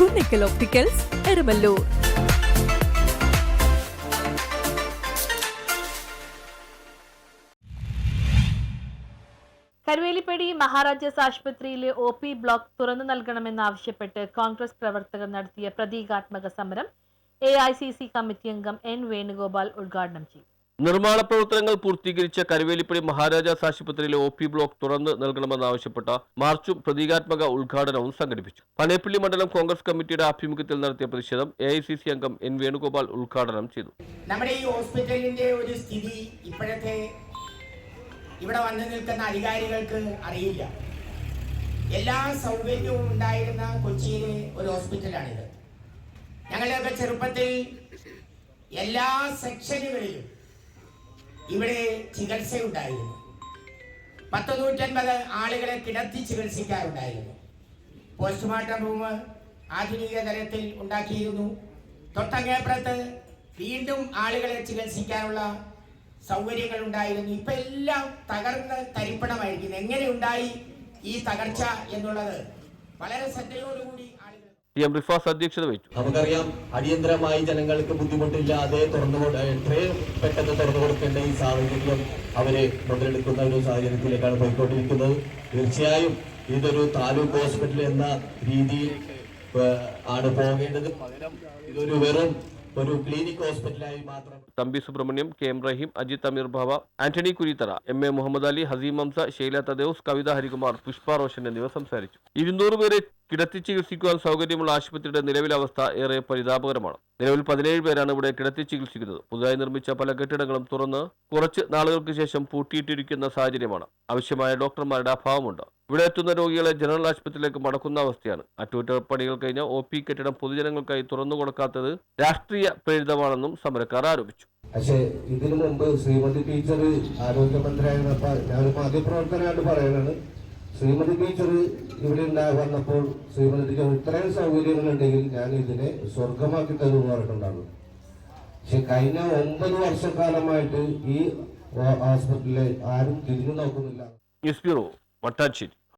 Kunnickal opticals Erumalloor Karuvelippady Maharajas ആശുപത്രിയിലെ O P block തുറന്നു നൽകണമെന്നാവശ്യപ്പെട്ട് കോൺഗ്രസ് പ്രവർത്തകർ നടത്തിയ പ്രതീകാത്മക സമരം A I C C committee അംഗം എൻ വേണുഗോപാൽ ഉദ്ഘാടനം ചെയ്തു. നിർമ്മാണ പ്രവർത്തനങ്ങൾ പൂർത്തീകരിച്ച കരുവേലിപ്പടി മഹാരാജാസ് ആശുപത്രിയിലെ ഒ പി ബ്ലോക്ക് തുറന്ന് നൽകണമെന്നാവശ്യപ്പെട്ട മാർച്ചും പ്രതീകാത്മക ഉദ്ഘാടനവും സംഘടിപ്പിച്ചു. പനേപ്പള്ളി മണ്ഡലം കോൺഗ്രസ് കമ്മിറ്റിയുടെ ആഭിമുഖ്യത്തിൽ നടത്തിയ പ്രതിഷേധം എ അംഗം എൻ വേണുഗോപാൽ ഉദ്ഘാടനം ചെയ്തു. നമ്മുടെ ഈ ഹോസ്പിറ്റലിന്റെ ഒരു സ്ഥിതി ഇപ്പോഴത്തെ ഇവിടെ വന്നു നിൽക്കുന്ന അധികാരികൾക്ക് അറിയില്ല. എല്ലാ സൗകര്യവും ഉണ്ടായിരുന്ന കൊച്ചിയിലെ ഒരു ഹോസ്പിറ്റലാണിത്. ഞങ്ങളുടെയൊക്കെ ചെറുപ്പത്തിൽ എല്ലാ സെക്ഷനുകളിലും ഇവിടെ ചികിത്സയുണ്ടായിരുന്നു. പത്ത് നൂറ്റൻപത് ആളുകളെ കിടത്തി ചികിത്സിക്കാറുണ്ടായിരുന്നു. പോസ്റ്റ്മോർട്ടം റൂം ആധുനിക തലത്തിൽ ഉണ്ടാക്കിയിരുന്നു. തൊട്ടങ്ങേപ്പുറത്ത് വീണ്ടും ആളുകളെ ചികിത്സിക്കാനുള്ള സൗകര്യങ്ങൾ ഉണ്ടായിരുന്നു. ഇപ്പൊ എല്ലാം തകർന്ന് തരിപ്പണമായിരിക്കുന്നു. എങ്ങനെ ഉണ്ടായി ഈ തകർച്ച എന്നുള്ളത് വളരെ ശ്രദ്ധയോടുകൂടി ആളുകൾ ടി എം റിഫാസ് അധ്യക്ഷത വഹിച്ചു. നമുക്കറിയാം അടിയന്തരമായി ജനങ്ങൾക്ക് ബുദ്ധിമുട്ടില്ലാതെ തുറന്നു എത്രയും പെട്ടെന്ന് തുറന്നു കൊടുക്കേണ്ട ഈ സാഹചര്യം അവരെ മുതലെടുക്കുന്ന ഒരു സാഹചര്യത്തിലേക്കാണ് പോയിക്കൊണ്ടിരിക്കുന്നത്. തീർച്ചയായും ഇതൊരു താലൂക്ക് ഹോസ്പിറ്റൽ എന്ന രീതിയിൽ ആണ് പോകേണ്ടത്. ഇതൊരു വെറും ഒരു ക്ലിനിക് ഹോസ്പിറ്റലായി മാത്രം. Thampi Subrahmanyam K M Rahim Ajith Ameer Bhava Antony Kurithara M A Muhammad Ali Haseem Hamsa Sheila Thadev Kavitha Harikumar Pushpa Roshan എന്നിവർ സംസാരിച്ചു. ഇരുന്നൂറ് പേരെ കിടത്തി ചികിത്സിക്കുവാൻ സൗകര്യമുള്ള ആശുപത്രിയുടെ നിലവിലെ അവസ്ഥ ഏറെ പരിതാപകരമാണ്. നിലവിൽ പതിനേഴ് പേരാണ് ഇവിടെ കിടത്തി ചികിത്സിക്കുന്നത്. പുതുതായി നിർമ്മിച്ച പല കെട്ടിടങ്ങളും തുറന്ന് കുറച്ച് നാളുകൾക്ക് ശേഷം പൂട്ടിയിട്ടിരിക്കുന്ന സാഹചര്യമാണ്. ആവശ്യമായ ഡോക്ടർമാരുടെ അഭാവമുണ്ട്. ഇവിടെ എത്തുന്ന രോഗികളെ ജനറൽ ആശുപത്രിയിലേക്ക് മടക്കുന്ന അവസ്ഥയാണ്. അറ്റകുറ്റപ്പണികൾ കഴിഞ്ഞ ഒ പി കെട്ടിടം പൊതുജനങ്ങൾക്കായി തുറന്നു കൊടുക്കാത്തത് രാഷ്ട്രീയ പ്രേരിതമാണെന്നും സമരക്കാർ ആരോപിച്ചു. പക്ഷെ ഇതിനു മുമ്പ് ശ്രീമതി ടീച്ചർ ആരോഗ്യമന്ത്രിയായിരുന്നപ്പോൾ ഞാനൊരു മാധ്യമപ്രവർത്തനമായിട്ട് പറയുന്നത് ശ്രീമതി ടീച്ചർ ഇവിടെ ഉണ്ടായി വന്നപ്പോൾ ശ്രീമതി ടീച്ചർ ഇത്രയും സൗകര്യങ്ങളുണ്ടെങ്കിൽ ഞാൻ ഇതിനെ സ്വർഗമാക്കി തരുമെന്ന് പറഞ്ഞിട്ടുണ്ടാകും പക്ഷെ കഴിഞ്ഞ ഒമ്പത് വർഷക്കാലമായിട്ട് ഈ ഹോസ്പിറ്റലിൽ ആരും തിരിഞ്ഞു നോക്കുന്നില്ല. News bureau Mattancherry